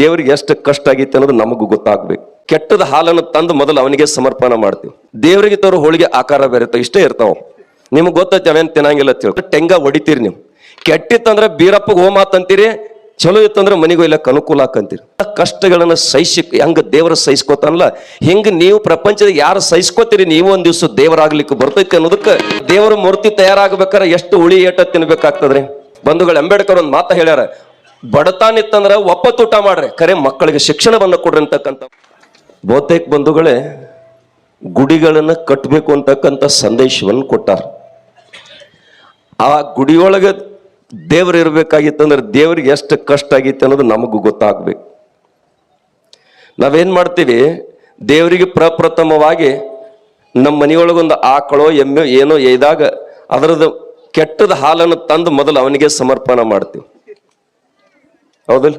ದೇವರಿಗೆ ಎಷ್ಟು ಕಷ್ಟ ಆಗೈತೆ ಅನ್ನೋದು ನಮಗೂ ಗೊತ್ತಾಗ್ಬೇಕು. ಕೆಟ್ಟದ ಹಾಲನ್ನು ತಂದು ಮೊದಲು ಅವನಿಗೆ ಸಮರ್ಪಣೆ ಮಾಡ್ತೀವಿ. ದೇವರಿಗೆ ತವರು ಹೋಳಿಗೆ ಆಕಾರ ಬೇರೆ ಇಷ್ಟೇ ಇರ್ತಾವ. ನಿಮ್ಗೆ ಗೊತ್ತೈತೆ ಅವೇನು ತಿನ್ನಂಗಿಲ್ಲ ಹೇಳಿ ಟೆಂಗ ಹೊಡಿತೀರಿ ನೀವು. ಕೆಟ್ಟಿತ್ತಂದ್ರೆ ಬೀರಪ್ಪಗೆ ಹೋಮ ಅಂತೀರಿ ಚಲೋ ಇತ್ತಂದ್ರೆ ಮನೆಗೂ ಇಲ್ಲ ಅನುಕೂಲ ಆಕಂತೀರಿ ಕಷ್ಟಗಳನ್ನ ಸಹಿಸಿ ಹೆಂಗ ದೇವರ ಸಹಿಸ್ಕೋತಾನಲ್ಲ? ಹಿಂಗೆ ನೀವು ಪ್ರಪಂಚದ ಯಾರು ಸಹಿಸ್ಕೋತೀರಿ? ನೀವು ಒಂದ್ ದಿವಸ ದೇವರಾಗ್ಲಿಕ್ಕೆ ಬರ್ತೈತಿ ಅನ್ನೋದಕ್ಕೆ ದೇವರ ಮೂರ್ತಿ ತಯಾರಾಗಬೇಕಾದ್ರೆ ಎಷ್ಟು ಉಳಿ ಏಟ ತಿನ್ಬೇಕಾಗ್ತದ್ರಿ? ಬಂಧುಗಳು ಅಂಬೇಡ್ಕರ್ ಒಂದು ಮಾತು ಹೇಳ್ಯಾರ ಬಡತಾನ ಇತ್ತಂದ್ರ ಒಪ್ಪತ್ತೂಟ ಮಾಡ್ರಿ. ಕರೆ ಮಕ್ಕಳಿಗೆ ಶಿಕ್ಷಣವನ್ನು ಕೊಡ್ರಿ ಬಹುತೇಕ ಬಂಧುಗಳೇ ಗುಡಿಗಳನ್ನ ಕಟ್ಟಬೇಕು ಅಂತಕ್ಕಂಥ ಸಂದೇಶವನ್ನು ಕೊಟ್ಟಾರ. ಆ ಗುಡಿಯೊಳಗೆ ದೇವ್ರು ಇರ್ಬೇಕಾಗಿತ್ತಂದ್ರೆ ದೇವ್ರಿಗೆ ಎಷ್ಟು ಕಷ್ಟ ಆಗಿತ್ತು ಅನ್ನೋದು ನಮಗೂ ಗೊತ್ತಾಗ್ಬೇಕು. ನಾವೇನು ಮಾಡ್ತೀವಿ, ದೇವರಿಗೆ ಪ್ರಪ್ರಥಮವಾಗಿ ನಮ್ಮ ಮನೆಯೊಳಗೊಂದು ಆಕಳೋ, ಎಮ್ಮೆ ಏನೋ ಎಯ್ದಾಗ ಅದರದ್ದು ಕೆಟ್ಟದ ಹಾಲನ್ನು ತಂದು ಮೊದಲು ಅವನಿಗೆ ಸಮರ್ಪಣೆ ಮಾಡ್ತೀವಿ. ಹೌದಲ್ಲ?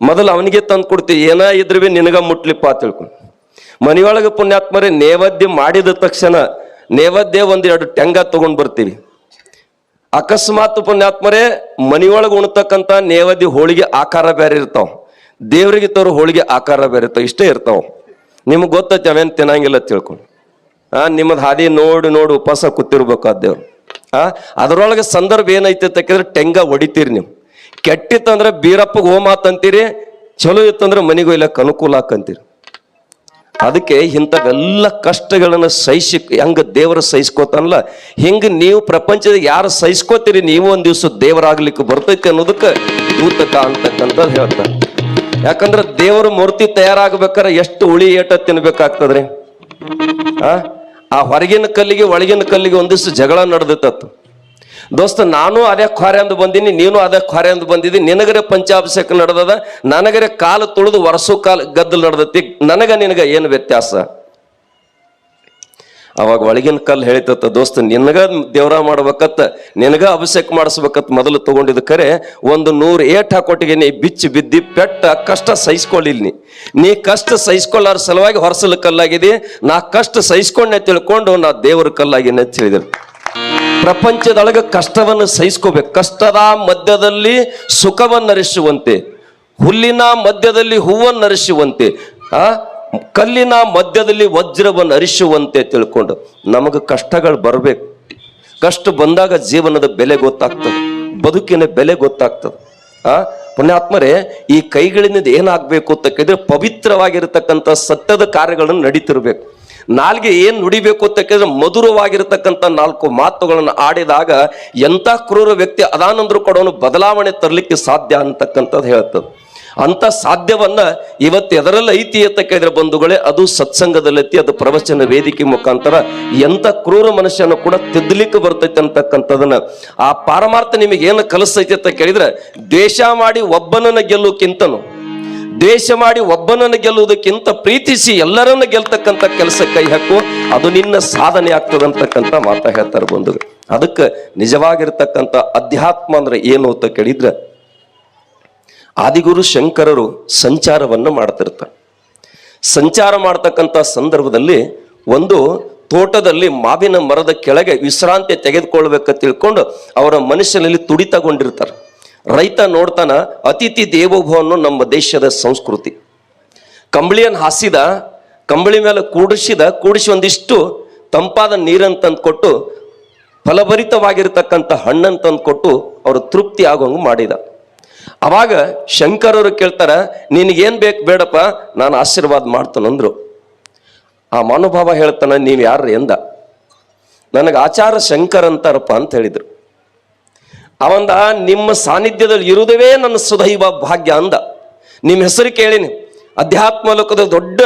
ಮೊದಲು ಅವನಿಗೆ ತಂದು ಕೊಡ್ತೀವಿ ಏನ ಇದ್ರೂ ನಿನಗ ಮುಟ್ಲಿಪ್ಪ ತಿಳ್ಕೊಂಡು ಮನೆಯೊಳಗೆ ಪುಣ್ಯಾತ್ಮರೇ ನೇವದ್ಯ ಮಾಡಿದ ತಕ್ಷಣ ನೇವಾದ್ಯ ಒಂದೆರಡು ಟೆಂಗ ತಗೊಂಡ್ ಬರ್ತೀವಿ. ಅಕಸ್ಮಾತ್ ಪುಣ್ಯಾತ್ಮರೇ ಮನಿಯೊಳಗೆ ಉಣ್ತಕ್ಕಂಥ ನೇವದ್ಯ ಹೋಳಿಗೆ ಆಕಾರ ಬೇರೆ ಇರ್ತಾವ. ದೇವರಿಗೆ ತರೋ ಹೋಳಿಗೆ ಆಕಾರ ಬೇರೆ ಇರ್ತಾವ, ಇಷ್ಟೇ ಇರ್ತಾವ. ನಿಮ್ಗೆ ಗೊತ್ತೈತೆ ಅವೇನ್ ತಿನ್ನಂಗಿಲ್ಲ ತಿಳ್ಕೊಂಡು ಆ, ನಿಮ್ಮದ್ ಹಾದಿ ನೋಡಿ ನೋಡಿ ಉಪವಾಸ ಕೂತಿರ್ಬೇಕು ಆ ದೇವ್ರು. ಆ, ಅದರೊಳಗೆ ಸಂದರ್ಭ ಏನೈತೆ ಅಂತಕ್ಕಿದ್ರೆ ಟೆಂಗ ಹೊಡಿತೀರಿ ನೀವು. ಕೆಟ್ಟಿತ್ತಂದ್ರೆ ಬೀರಪ್ಪಗೆ ಹೋಮ ಅಂತೀರಿ, ಚಲೋ ಇತ್ತಂದ್ರೆ ಮನೆಗೆ ಇಲ್ಲ ಅನುಕೂಲ ಹಾಕಂತೀರಿ ಅದಕ್ಕೆ ಇಂಥವೆಲ್ಲ ಕಷ್ಟಗಳನ್ನು ಸಹಿಸಿ ಹೆಂಗೆ ದೇವರು ಸಹಿಸ್ಕೋತಾನಲ್ಲ, ಹಿಂಗೆ ನೀವು ಪ್ರಪಂಚದ ಯಾರು ಸಹಿಸ್ಕೋತೀರಿ, ನೀವು ಒಂದು ದಿವ್ಸ ದೇವರಾಗ್ಲಿಕ್ಕೆ ಬರ್ತೈತಿ ಅನ್ನೋದಕ್ಕೆ ದೂತಕ ಅಂತಕ್ಕಂಥದ್ದು ಹೇಳ್ತಾರೆ. ಯಾಕಂದ್ರೆ ದೇವರ ಮೂರ್ತಿ ತಯಾರಾಗಬೇಕಾದ್ರೆ ಎಷ್ಟು ಉಳಿ ಏಟ ತಿನ್ಬೇಕಾಗ್ತದ್ರಿ? ಆ? ಹೊರಗಿನ ಕಲ್ಲಿಗೆ ಒಳಗಿನ ಕಲ್ಲಿಗೆ ಒಂದಿಷ್ಟು ಜಗಳ ನಡೆದಿತ್ತು ದೋಸ್ತ, ನಾನು ಅದೇ ಖಾರೆ ಅಂದು ಬಂದೀನಿ, ನೀನು ಅದೇ ಖಾರೆ ಅಂದು ಬಂದಿದ್ದಿ ನಿನಗರೆ ಪಂಚಾಭಿಷೇಕ ನಡೆದದ, ನನಗರೆ ಕಾಲು ತುಳಿದು ವರ್ಷು ಕಾಲು ಗದ್ದಲು ನಡೆದತಿ. ನನಗ ನಿನಗ ಏನು ವ್ಯತ್ಯಾಸ? ಅವಾಗ ಒಳಗಿನ ಕಲ್ಲು ಹೇಳಿತತ್ತ, ದೋಸ್ತ, ನಿನಗ ದೇವ್ರ ಮಾಡ್ಬೇಕತ್ತ, ನಿನಗ ಅಭಿಷೇಕ ಮಾಡಿಸ್ಬೇಕತ್ ಮೊದಲು ತಗೊಂಡಿದ್ದ ಕರೆ, ಒಂದು ನೂರು ಏಟ್ ಹಾಕೊಟ್ಟಿಗೆ ನೀ ಬಿಚ್ಚಿ ಬಿದ್ದಿ ಪೆಟ್ಟ ಕಷ್ಟ ಸಹಿಸ್ಕೊಳ್ಳಿಲ್ ನೀ ನೀ ಕಷ್ಟ ಸಹಿಸ್ಕೊಳ್ಳಾರ ಸಲುವಾಗಿ ಹೊರಸಲು ಕಲ್ಲಾಗಿದೆ. ನಾ ಕಷ್ಟ ಸಹಿಸ್ಕೊಂಡೆ ತಿಳ್ಕೊಂಡು ನಾ ದೇವರ ಕಲ್ಲಾಗಿನ ತಿಳಿದ್ರು ಪ್ರಪಂಚದೊಳಗೆ ಕಷ್ಟವನ್ನು ಸಹಿಸ್ಕೋಬೇಕು. ಕಷ್ಟದ ಮಧ್ಯದಲ್ಲಿ ಸುಖವನ್ನರಿಸುವಂತೆ ಹುಲ್ಲಿನ ಮಧ್ಯದಲ್ಲಿ ಹೂವನ್ನರಿಸುವಂತೆ ಆ, ಕಲ್ಲಿನ ಮಧ್ಯದಲ್ಲಿ ವಜ್ರವನ್ನು ಅರಿಸುವಂತೆ ತಿಳ್ಕೊಂಡು ನಮಗೆ ಕಷ್ಟಗಳು ಬರಬೇಕು. ಕಷ್ಟ ಬಂದಾಗ ಜೀವನದ ಬೆಲೆ ಗೊತ್ತಾಗ್ತದೆ. ಬದುಕಿನ ಬೆಲೆ ಗೊತ್ತಾಗ್ತದೆ. ಆ, ಪುಣ್ಯಾತ್ಮರೇ, ಈ ಕೈಗಳಿಂದ ಏನಾಗಬೇಕು ಅಂತ ಕೇಳಿದ್ರೆ ಪವಿತ್ರವಾಗಿರತಕ್ಕಂಥ ಸತ್ಯದ ಕಾರ್ಯಗಳನ್ನು ನಡೀತಿರ್ಬೇಕು. ನಾಲ್ಗೆ ಏನ್ ನುಡಿಬೇಕು ಅಂತ ಕೇಳಿದ್ರೆ ಮಧುರವಾಗಿರತಕ್ಕಂಥ ನಾಲ್ಕು ಮಾತುಗಳನ್ನು ಆಡಿದಾಗ ಎಂಥ ಕ್ರೂರ ವ್ಯಕ್ತಿ ಅದಾನಂದ್ರು ಕೂಡ ಬದಲಾವಣೆ ತರಲಿಕ್ಕೆ ಸಾಧ್ಯ ಅಂತಕ್ಕಂಥದ್ದು ಹೇಳ್ತದೆ. ಅಂತ ಸಾಧ್ಯವನ್ನ ಇವತ್ತು ಎದರಲ್ಲಿ ಐತಿ ಅಂತ ಕೇಳಿದ್ರೆ ಬಂಧುಗಳೇ, ಅದು ಸತ್ಸಂಗದಲ್ಲಿ ಐತಿ ಅದು ಪ್ರವಚನ ವೇದಿಕೆ ಮುಖಾಂತರ ಎಂತ ಕ್ರೂರ ಮನುಷ್ಯನ ಕೂಡ ತಿದ್ದಲಿಕ್ಕೆ ಬರ್ತೈತೆ ಅಂತಕ್ಕಂಥದನ್ನ ಆ ಪಾರಮಾರ್ಥ ನಿಮಗೆ ಏನು ಕಲಿಸ್ತೈತಿ ಅಂತ ಕೇಳಿದ್ರೆ, ದ್ವೇಷ ಮಾಡಿ ಒಬ್ಬನನ್ನ ಗೆಲ್ಲುಕ್ಕಿಂತನು ದ್ವೇಷ ಮಾಡಿ ಒಬ್ಬನನ್ನು ಗೆಲ್ಲುವುದಕ್ಕಿಂತ ಪ್ರೀತಿಸಿ ಎಲ್ಲರನ್ನು ಗೆಲ್ತಕ್ಕಂಥ ಕೆಲಸ ಕೈ ಹಾಕು, ಅದು ನಿನ್ನ ಸಾಧನೆ ಆಗ್ತದೆ ಅಂತಕ್ಕಂಥ ಮಾತ ಹೇಳ್ತಾರೆ ಬಂಧುಗಳು. ಅದಕ್ಕೆ ನಿಜವಾಗಿರ್ತಕ್ಕಂಥ ಅಧ್ಯಾತ್ಮ ಅಂದ್ರೆ ಏನು ಅಂತ ಕೇಳಿದ್ರೆ, ಆದಿಗುರು ಶಂಕರರು ಸಂಚಾರವನ್ನು ಮಾಡ್ತಿರ್ತಾರೆ. ಸಂಚಾರ ಮಾಡ್ತಕ್ಕಂಥ ಸಂದರ್ಭದಲ್ಲಿ ಒಂದು ತೋಟದಲ್ಲಿ ಮಾವಿನ ಮರದ ಕೆಳಗೆ ವಿಶ್ರಾಂತಿ ತೆಗೆದುಕೊಳ್ಬೇಕು ತಿಳ್ಕೊಂಡು ಅವರ ಮನುಷ್ಯನಲ್ಲಿ ತುಡಿತಗೊಂಡಿರ್ತಾರೆ ರೈತ ನೋಡ್ತಾನ ಅತಿಥಿ ದೇವೋಭವನ್ನು ನಮ್ಮ ದೇಶದ ಸಂಸ್ಕೃತಿ. ಕಂಬಳಿಯನ್ನು ಹಾಸಿದ, ಕಂಬಳಿ ಮೇಲೆ ಕೂಡಿಸಿದ, ಕೂಡಿಸಿ ಒಂದಿಷ್ಟು ತಂಪಾದ ನೀರನ್ನು ತಂದು ಕೊಟ್ಟು ಫಲಭರಿತವಾಗಿರ್ತಕ್ಕಂಥ ಹಣ್ಣನ್ನು ತಂದು ಕೊಟ್ಟು ಅವರು ತೃಪ್ತಿ ಆಗೋಂಗೆ ಮಾಡಿದ. ಅವಾಗ ಶಂಕರರು ಕೇಳ್ತಾರೆ, ನಿನಗೇನು ಬೇಕು ಬೇಡಪ್ಪ, ನಾನು ಆಶೀರ್ವಾದ ಮಾಡ್ತಾನಂದ್ರು ಆ ಮನೋಭಾವ ಹೇಳ್ತಾನೆ, ನೀವು ಯಾರು ಎಂದ ನನಗೆ ಆಚಾರ ಶಂಕರ್ ಅಂತಾರಪ್ಪ ಅಂತ ಹೇಳಿದ್ರು. ಅವಂದ, ನಿಮ್ಮ ಸಾನ್ನಿಧ್ಯದಲ್ಲಿ ಇರುವುದೇ ನನ್ನ ಸುದೈವ ಭಾಗ್ಯ ಅಂದ. ನಿಮ್ಮ ಹೆಸರು ಕೇಳಿನಿ. ಅಧ್ಯಾತ್ಮ ಲೋಕದ ದೊಡ್ಡ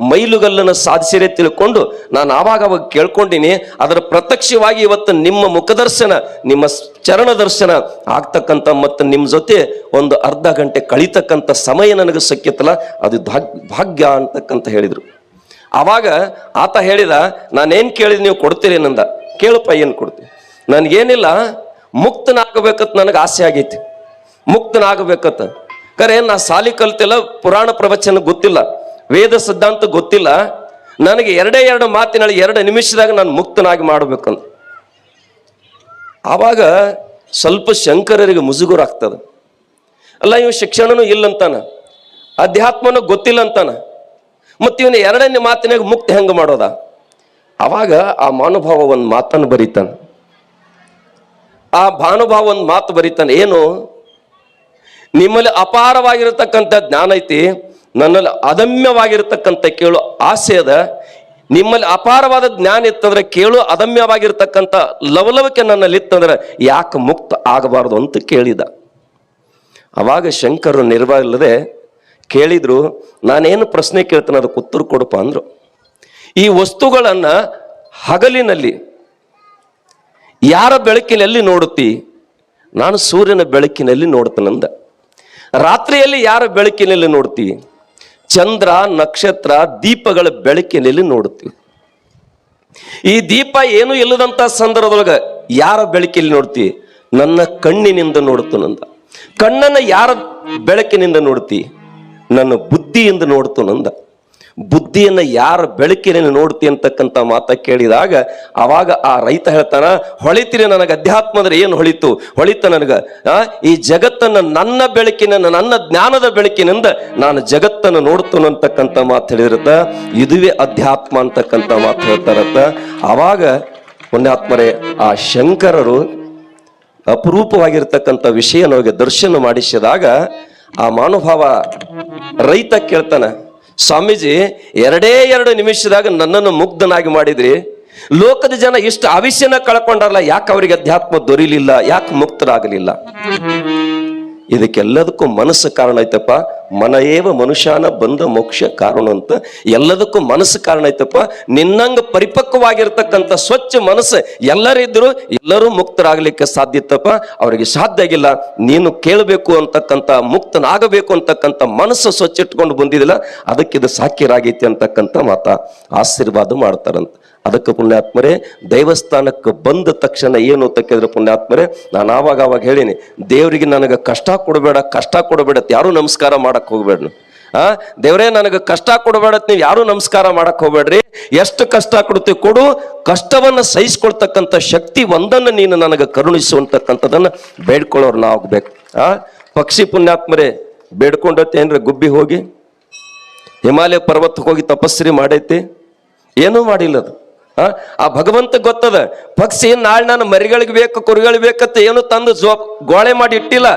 ಮೈಲುಗಲ್ಲನ್ನು ಸಾಧಿಸಿರೇ ತಿಳ್ಕೊಂಡು ನಾನು ಆವಾಗ ಅವಾಗ ಕೇಳ್ಕೊಂಡಿನಿ. ಅದರ ಪ್ರತ್ಯಕ್ಷವಾಗಿ ಇವತ್ತು ನಿಮ್ಮ ಮುಖದರ್ಶನ, ನಿಮ್ಮ ಚರಣ ದರ್ಶನ ಆಗ್ತಕ್ಕಂಥ ಮತ್ತು ನಿಮ್ಮ ಜೊತೆ ಒಂದು ಅರ್ಧ ಗಂಟೆ ಕಳೀತಕ್ಕಂಥ ಸಮಯ ನನಗೆ ಸಿಕ್ಕಿತ್ತಲ್ಲ, ಅದು ಭಾಗ್- ಭಾಗ್ಯ ಅಂತಕ್ಕಂಥ ಹೇಳಿದರು. ಆವಾಗ ಆತ ಹೇಳಿದ, ನಾನೇನು ಕೇಳಿದ ನೀವು ಕೊಡ್ತೀರಿ ನಂದ. ಕೇಳಪ್ಪ, ಏನು ಕೊಡ್ತೀನಿ ನನಗೇನಿಲ್ಲ ಮುಕ್ತನಾಗಬೇಕಂತ ನನಗೆ ಆಸೆ ಆಗೈತಿ. ಮುಕ್ತನಾಗಬೇಕಂತ. ಕರೆ, ನಾ ಸಾಲಿ ಕಲ್ತಿಲ್ಲ, ಪುರಾಣ ಪ್ರವಚನ ಗೊತ್ತಿಲ್ಲ, ವೇದ ಸಿದ್ಧಾಂತ ಗೊತ್ತಿಲ್ಲ. ನನಗೆ ಎರಡೇ ಎರಡು ಮಾತಿನಲ್ಲಿ ಎರಡು ನಿಮಿಷದಾಗ ನಾನು ಮುಕ್ತನಾಗಿ ಮಾಡಬೇಕಂತ. ಆವಾಗ ಸ್ವಲ್ಪ ಶಂಕರರಿಗೆ ಮುಜುಗುರಾಗ್ತದೆ ಅಲ್ಲ ಇವ್ ಶಿಕ್ಷಣನೂ ಇಲ್ಲಂತಾನ. ಅಧ್ಯಾತ್ಮನೂ ಗೊತ್ತಿಲ್ಲ ಅಂತಾನ ಮತ್ತು ಇವನು ಎರಡನೇ ಮಾತಿನಾಗ ಮುಕ್ತ ಹೆಂಗೆ ಮಾಡೋದ? ಆವಾಗ ಆ ಮಹಾನುಭಾವ ಒಂದು ಮಾತನ್ನು ಬರೀತಾನ. ಆ ಭಾನುಭಾವ ಒಂದು ಮಾತು ಬರೀತಾನೆ, ಏನು? ನಿಮ್ಮಲ್ಲಿ ಅಪಾರವಾಗಿರತಕ್ಕಂಥ ಜ್ಞಾನ ಐತಿ, ನನ್ನಲ್ಲಿ ಅದಮ್ಯವಾಗಿರ್ತಕ್ಕಂಥ ಕೇಳು ಆಸೆ ಅದ, ನಿಮ್ಮಲ್ಲಿ ಅಪಾರವಾದ ಜ್ಞಾನ ಇತ್ತಂದ್ರೆ ಕೇಳು ಅದಮ್ಯವಾಗಿರ್ತಕ್ಕಂಥ ಲವಲವಿಕೆ ನನ್ನಲ್ಲಿ ಇತ್ತಂದ್ರೆ ಯಾಕೆ ಮುಕ್ತ ಆಗಬಾರದು ಅಂತ ಕೇಳಿದ. ಅವಾಗ ಶಂಕರು ನಿರ್ವಾಯಿಲ್ಲದೆ ಕೇಳಿದ್ರು, ನಾನೇನು ಪ್ರಶ್ನೆ ಕೇಳ್ತೇನೆ, ಅದಕ್ಕೆ ಉತ್ತರ ಕೊಡಪ್ಪ ಅಂದರು. ಈ ವಸ್ತುಗಳನ್ನು ಹಗಲಿನಲ್ಲಿ ಯಾರ ಬೆಳಕಿನಲ್ಲಿ ನೋಡುತ್ತಿ? ನಾನು ಸೂರ್ಯನ ಬೆಳಕಿನಲ್ಲಿ ನೋಡ್ತೇನಂದ ರಾತ್ರಿಯಲ್ಲಿ ಯಾರ ಬೆಳಕಿನಲ್ಲಿ ನೋಡ್ತಿ ಚಂದ್ರ, ನಕ್ಷತ್ರ, ದೀಪಗಳ ಬೆಳಕಿನಲ್ಲಿ ನೋಡುತ್ತಿ. ಈ ದೀಪ ಏನು ಇಲ್ಲದಂತ ಸಂದರ್ಭದೊಳಗ ಯಾರ ಬೆಳಕಿನಲ್ಲಿ ನೋಡ್ತಿ ನನ್ನ ಕಣ್ಣಿನಿಂದ ನೋಡ್ತನಂದ ಕಣ್ಣನ್ನ ಯಾರ ಬೆಳಕಿನಿಂದ ನೋಡ್ತಿ ನನ್ನ ಬುದ್ಧಿಯಿಂದ ನೋಡ್ತನಂದ ಬುದ್ಧಿಯನ್ನ ಯಾರ ಬೆಳಕಿನಲ್ಲಿ ನೋಡ್ತಿ ಅಂತಕ್ಕಂಥ ಮಾತ ಕೇಳಿದಾಗ ಆವಾಗ ಆ ರೈತ ಹೇಳ್ತಾನ, ಹೊಳಿತೀರಿ ನನಗೆ ಅಧ್ಯಾತ್ಮ ಅಂದ್ರೆ ಏನು ಹೊಳಿತು? ಹೊಳಿತ ನನಗೆ ಈ ಜಗತ್ತನ್ನ ನನ್ನ ಬೆಳಕಿನ ನನ್ನ ಜ್ಞಾನದ ಬೆಳಕಿನಿಂದ ನಾನು ಜಗತ್ತನ್ನು ನೋಡ್ತೇನೆ ಅಂತಕ್ಕಂಥ ಮಾತು ಹೇಳಿರತ್ತ. ಇದುವೇ ಅಧ್ಯಾತ್ಮ ಅಂತಕ್ಕಂಥ ಮಾತು ಹೇಳ್ತಾರತ್ತ. ಆವಾಗ ಪುಣ್ಯಾತ್ಮರೇ, ಆ ಶಂಕರರು ಅಪರೂಪವಾಗಿರ್ತಕ್ಕಂಥ ವಿಷಯ ನಮಗೆ ದರ್ಶನ ಮಾಡಿಸಿದಾಗ ಆ ಮಾನುಭಾವ ರೈತ ಕೇಳ್ತಾನ ಸ್ವಾಮೀಜಿ, ಎರಡೇ ಎರಡು ನಿಮಿಷದಾಗ ನನ್ನನ್ನು ಮುಗ್ಧನಾಗಿ ಮಾಡಿದ್ರಿ. ಲೋಕದ ಜನ ಇಷ್ಟು ಆವಿಷ್ಯನ ಕಳ್ಕೊಂಡಾರಲ್ಲ, ಯಾಕೆ ಅವರಿಗೆ ಅಧ್ಯಾತ್ಮ ದೊರೀಲಿಲ್ಲ, ಯಾಕೆ ಮುಕ್ತರಾಗಲಿಲ್ಲ? ಇದಕ್ಕೆಲ್ಲದಕ್ಕೂ ಮನಸ್ಸು ಕಾರಣ ಐತಪ್ಪ ಮನಯೇವ ಮನುಷ್ಯನ ಬಂದ ಮೋಕ್ಷ ಕಾರಣ ಅಂತ ಎಲ್ಲದಕ್ಕೂ ಮನಸ್ಸು ಕಾರಣ ಐತಪ್ಪ. ನಿನ್ನಂಗ ಪರಿಪಕ್ವವಾಗಿರ್ತಕ್ಕಂಥ ಸ್ವಚ್ಛ ಮನಸ್ಸು ಎಲ್ಲರಿದ್ರು ಎಲ್ಲರೂ ಮುಕ್ತರಾಗಲಿಕ್ಕೆ ಸಾಧ್ಯ ಇತ್ತಪ್ಪ ಅವರಿಗೆ ಸಾಧ್ಯ ಆಗಿಲ್ಲ. ನೀನು ಕೇಳಬೇಕು ಅಂತಕ್ಕಂಥ, ಮುಕ್ತನಾಗಬೇಕು ಅಂತಕ್ಕಂಥ ಮನಸ್ಸು ಸ್ವಚ್ಛ ಇಟ್ಕೊಂಡು ಬಂದಿದ್ದಿಲ್ಲ. ಅದಕ್ಕೆ ಇದು ಸಾಕಿರಾಗೈತಿ ಅಂತಕ್ಕಂಥ ಮಾತ. ಆಶೀರ್ವಾದ ಮಾಡ್ತಾರಂತ. ಅದಕ್ಕೆ ಪುಣ್ಯಾತ್ಮರೇ, ದೇವಸ್ಥಾನಕ್ಕೆ ಬಂದ ತಕ್ಷಣ ಏನು ಅಂತ ಕೇಳಿದ್ರೆ ಪುಣ್ಯಾತ್ಮರೇ, ನಾನು ಆವಾಗ ಆವಾಗ ಹೇಳೀನಿ, ದೇವರಿಗೆ ನನಗೆ ಕಷ್ಟ ಕೊಡಬೇಡ ಕಷ್ಟ ಕೊಡಬೇಡ ಯಾರು ನಮಸ್ಕಾರ ಮಾಡಕ್ ಹೋಗ್ಬೇಡ ಆ, ದೇವರೇ, ನನಗೆ ಕಷ್ಟ ಕೊಡಬೇಡತ್, ನೀವು ಯಾರು ನಮಸ್ಕಾರ ಮಾಡಕ್ ಹೋಗ್ಬೇಡ್ರಿ. ಎಷ್ಟು ಕಷ್ಟ ಕೊಡುತ್ತೆ ಕೊಡು, ಕಷ್ಟವನ್ನ ಸಹಿಸ್ಕೊಳ್ತಕ್ಕಂಥ ಶಕ್ತಿ ಒಂದನ್ನು ನೀನು ನನಗೆ ಕರುಣಿಸುವಂತಕ್ಕಂಥದನ್ನ ಬೇಡ್ಕೊಳ್ಳೋರು ನಾವು ಆ, ಪಕ್ಷಿ ಪುಣ್ಯಾತ್ಮರೇ ಬೇಡ್ಕೊಂಡತ್ತೇನ್ರಿ ಗುಬ್ಬಿ ಹೋಗಿ? ಹಿಮಾಲಯ ಪರ್ವತಕ್ಕೆ ಹೋಗಿ ತಪಸ್ಸರಿ ಮಾಡೈತಿ? ಏನೂ ಮಾಡಿಲ್ಲ ಅದು. ಆ? ಆ ಭಗವಂತ ಗೊತ್ತದ, ಪಕ್ಷಿ ನಾಳೆ ನಾನು ಮರಿಗಳಿಗೆ ಬೇಕು, ಕುರಿಗಳಿಗೆ ಬೇಕಂತ ಏನು ತಂದು ಜೋ ಗೋಳೆ ಮಾಡಿ ಇಟ್ಟಿಲ್ಲ.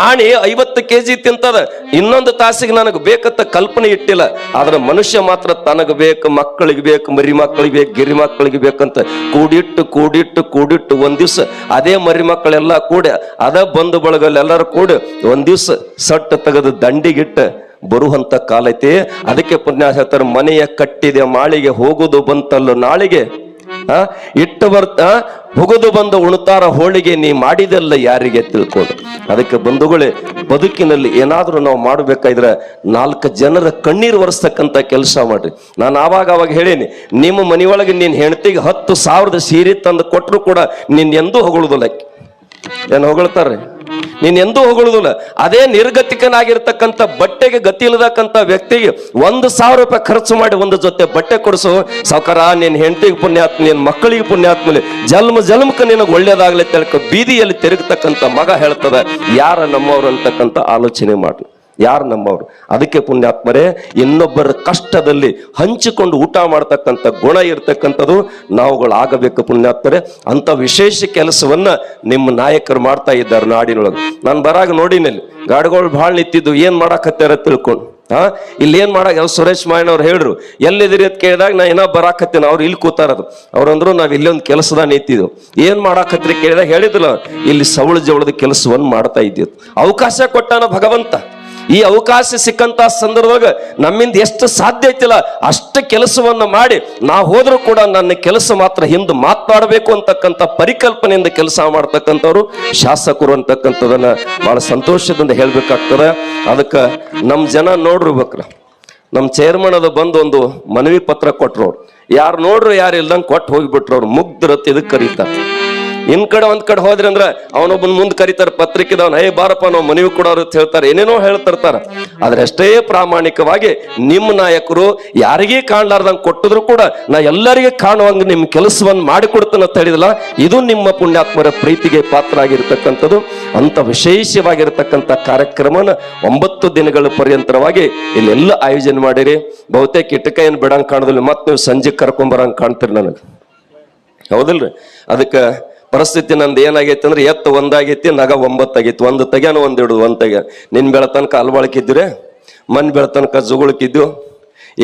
ಆಣಿ ಐವತ್ತು ಕೆ ಜಿ ತಿಂತದ. ಇನ್ನೊಂದು ತಾಸಿಗೆ ನನಗೆ ಬೇಕಂತ ಕಲ್ಪನೆ ಇಟ್ಟಿಲ್ಲ. ಆದ್ರೆ ಮನುಷ್ಯ ಮಾತ್ರ ತನಗೆ ಬೇಕು, ಮಕ್ಕಳಿಗೆ ಬೇಕು, ಮರಿ ಮಕ್ಕಳಿಗೆ ಬೇಕು, ಗಿರಿ ಮಕ್ಕಳಿಗೆ ಬೇಕಂತ ಕೂಡಿಟ್ಟು ಕೂಡಿಟ್ಟು ಕೂಡಿಟ್ಟು ಒಂದ್ ದಿವ್ಸ. ಅದೇ ಮರಿ ಮಕ್ಕಳೆಲ್ಲ ಕೂಡಿ, ಅದ ಬಂಧು ಬಳಗಲ್ಲಿ ಎಲ್ಲರೂ ಕೂಡಿ ಒಂದ್ ದಿವ್ಸ ಸಟ್ಟು ತೆಗೆದು ದಂಡಿಗಿಟ್ಟ ಬರುವಂತ ಕಾಲ ಐತಿ. ಅದಕ್ಕೆ ಪುಣ್ಯ ಹೇಳ್ತಾರೆ ಮನೆಯ ಕಟ್ಟಿದೆ, ಮಾಳಿಗೆ ಹೋಗುದು ಬಂತಲ್ಲ ನಾಳಿಗೆ. ಇಟ್ಟು ಬರ್ತ ಹುಗದು ಬಂದ ಉಣ್ತಾರ ಹೋಳಿಗೆ ನೀ ಮಾಡಿದೆಲ್ಲ ಯಾರಿಗೆ ತಿಳ್ಕೊಂಡು? ಅದಕ್ಕೆ ಬಂಧುಗಳೇ, ಬದುಕಿನಲ್ಲಿ ಏನಾದರೂ ನಾವು ಮಾಡಬೇಕಾದ್ರೆ ನಾಲ್ಕು ಜನರ ಕಣ್ಣೀರು ಒರೆಸ್ತಕ್ಕಂಥ ಕೆಲಸ ಮಾಡಿರಿ. ನಾನು ಆವಾಗ ಅವಾಗ ಹೇಳೀನಿ, ನಿಮ್ಮ ಮನೆಯೊಳಗೆ ನಿನ್ನ ಹೆಂಡತಿಗೆ ಹತ್ತು ಸಾವಿರದ ಸೀರೆ ತಂದು ಕೊಟ್ಟರು ಕೂಡ ನಿನ್ನೆಂದೂ ಹೊಗಳುದಿಲ್ಲ. ಏನು ಹೊಗಳ್ತಾರ್ರಿ? ನೀನ್ ಎಂದೂ ಅದೇ ನಿರ್ಗತಿಕನಾಗಿರ್ತಕ್ಕಂಥ ಬಟ್ಟೆಗೆ ಗತಿ ಇಲ್ಲದಕ್ಕಂಥ ವ್ಯಕ್ತಿಗೆ ಒಂದು ಸಾವಿರ ರೂಪಾಯಿ ಖರ್ಚು ಮಾಡಿ ಒಂದು ಜೊತೆ ಬಟ್ಟೆ ಕೊಡಿಸು. ಸಾವುಕಾರ, ನಿನ್ ಹೆಂಡತಿಗೆ ಪುಣ್ಯಾತ್ಮ, ನಿನ್ ಮಕ್ಕಳಿಗೆ ಪುಣ್ಯಾತ್ಮಲಿ ಜನ್ಮ, ಜನ್ಮಕ್ಕೆ ನಿನಗೆ ಒಳ್ಳೇದಾಗ್ಲಿ ತಿಳ್ಕೊ ಬೀದಿಯಲ್ಲಿ ತಿರುಗತಕ್ಕಂಥ ಮಗ ಹೇಳ್ತದ. ಯಾರ ನಮ್ಮವ್ರು ಅಂತಕ್ಕಂಥ ಆಲೋಚನೆ ಮಾಡ್ರಿ ಯಾರು ನಮ್ಮವರು? ಅದಕ್ಕೆ ಪುಣ್ಯಾತ್ಮರೇ, ಇನ್ನೊಬ್ಬರ ಕಷ್ಟದಲ್ಲಿ ಹಂಚಿಕೊಂಡು ಊಟ ಮಾಡ್ತಕ್ಕಂಥ ಗುಣ ಇರ್ತಕ್ಕಂಥದ್ದು ನಾವುಗಳು ಆಗಬೇಕು ಪುಣ್ಯಾತ್ಮರೇ. ಅಂತ ವಿಶೇಷ ಕೆಲಸವನ್ನ ನಿಮ್ಮ ನಾಯಕರು ಮಾಡ್ತಾ ಇದ್ದಾರೆ ನಾಡಿನೊಳಗೆ. ನಾನು ಬರಾಗ ನೋಡಿನಲ್ಲಿ ಗಾಡಿಗಳು ಭಾಳ ನಿಂತಿದ್ದು ಏನು ಮಾಡಾಕತ್ತಾರ ತಿಳ್ಕೊಂಡು. ಹಾ ಇಲ್ಲಿ ಏನ್ ಮಾಡಾಕ ಸುರೇಶ್ ಮಾಯಣ್ಣ ಅವ್ರು ಹೇಳ್ರು, ಎಲ್ಲಿದ್ರಿ ಅಂತ ಕೇಳಿದಾಗ ನಾ ಏನೋ ಬರಾಕತ್ತೇನೆ, ಅವ್ರು ಇಲ್ಲಿ ಕೂತಾರದು ಅವ್ರಂದ್ರು ನಾವ್ ಇಲ್ಲಿ ಒಂದು ಕೆಲಸದ ನಿಂತಿದ್ವು. ಏನ್ ಮಾಡಾಕತ್ರಿ ಕೇಳಿದಾಗ ಹೇಳಿದ್ರು ಇಲ್ಲಿ ಸವಳ ಜವಳದ ಕೆಲಸವನ್ನು ಮಾಡ್ತಾ ಇದ್ದೀವಿ ಅವಕಾಶ ಕೊಟ್ಟಾನ ಭಗವಂತ. ಈ ಅವಕಾಶ ಸಿಕ್ಕಂತ ಸಂದರ್ಭದಾಗ ನಮ್ಮಿಂದ ಎಷ್ಟು ಸಾಧ್ಯ ಐತಿಲ್ಲ, ಅಷ್ಟು ಕೆಲಸವನ್ನ ಮಾಡಿ, ನಾ ಹೋದ್ರೂ ಕೂಡ ನನ್ನ ಕೆಲಸ ಮಾತ್ರ ಹಿಂದೆ ಮಾತನಾಡಬೇಕು ಅಂತಕ್ಕಂಥ ಪರಿಕಲ್ಪನೆಯಿಂದ ಕೆಲಸ ಮಾಡ್ತಕ್ಕಂಥವ್ರು ಶಾಸಕರು ಅಂತಕ್ಕಂಥದನ್ನ ಬಹಳ ಸಂತೋಷದಿಂದ ಹೇಳ್ಬೇಕಾಗ್ತದೆ. ಅದಕ್ಕೆ ನಮ್ಮ ಜನ ನೋಡಿರ್ಬೇಕ್ರ ನಮ್ಮ ಚೇರ್ಮನ್ ಅದು ಬಂದು ಒಂದು ಮನವಿ ಪತ್ರ ಕೊಟ್ರು ಯಾರು ನೋಡ್ರು ಯಾರು ಇಲ್ದಂಗೆ ಕೊಟ್ಟು ಹೋಗಿಬಿಟ್ರು ಅವ್ರು ಮುಗ್ಧರತ್ ಇದಕ್ಕೆ ಕರೀತಾರೆ. ಇನ್ ಕಡೆ ಒಂದ್ ಕಡೆ ಹೋದ್ರಿ ಅಂದ್ರೆ ಅವನೊಬ್ಬನ್ ಮುಂದ್ ಕರಿತಾರೆ ಪತ್ರಿಕೆದವನ್ ಹೇ ಬಾರಪ್ಪ, ನಾವು ಮನವಿ ಕೊಡೋರು ಅಂತ ಹೇಳ್ತಾರೆ, ಏನೇನೋ ಹೇಳ್ತಿರ್ತಾರ. ಆದ್ರೆ ಅಷ್ಟೇ ಪ್ರಾಮಾಣಿಕವಾಗಿ ನಿಮ್ಮ ನಾಯಕರು ಯಾರಿಗೇ ಕಾಣ್ಲಾರ್ದಂಗ್ ಕೊಟ್ಟಿದ್ರು ಕೂಡ ನಾ ಎಲ್ಲರಿಗೆ ಕಾಣುವಂಗ ನಿಮ್ ಕೆಲಸವನ್ನ ಮಾಡಿಕೊಡ್ತಾನ ಅಂತ ಹೇಳಿದಲ್ಲ ಇದು ನಿಮ್ಮ ಪುಣ್ಯಾತ್ಮರ ಪ್ರೀತಿಗೆ ಪಾತ್ರ ಆಗಿರ್ತಕ್ಕಂಥದ್ದು ಅಂತ ವಿಶೇಷವಾಗಿರತಕ್ಕಂಥ ಕಾರ್ಯಕ್ರಮನ ಒಂಬತ್ತು ದಿನಗಳ ಪರ್ಯಂತರವಾಗಿ ಇಲ್ಲೆಲ್ಲ ಆಯೋಜನೆ ಮಾಡಿರಿ. ಬಹುತೇಕ ಇಟ್ಟಕಾಯನ್ನು ಬಿಡಂಗ್ ಕಾಣೋದಿಲ್ಲ ಮತ್ತೆ ನೀವು ಸಂಜೆ ಕರ್ಕೊಂಬರಂಗ್ ಕಾಣ್ತೀರಿ ನನಗೆ. ಹೌದಲ್ರಿ? ಅದಕ್ಕೆ ಪರಿಸ್ಥಿತಿ ನಂದು ಏನಾಗೈತಿ ಅಂದ್ರೆ ಎತ್ತು ಒಂದಾಗೈತಿ, ನಗ ಒಂಬತ್ತಾಗೈತಿ. ಒಂದು ತೆಗೆನ ಒಂದ್ ಇಡುದು ಒಂದ್ ತೆಗೆ ನಿನ್ ಬೆಳತನಕ ಅಲ್ಬಾಳಕಿದ್ರೆ ಮನ್ ಬೆಳತನಕ ಜುಗುಳಕಿದ್ದು.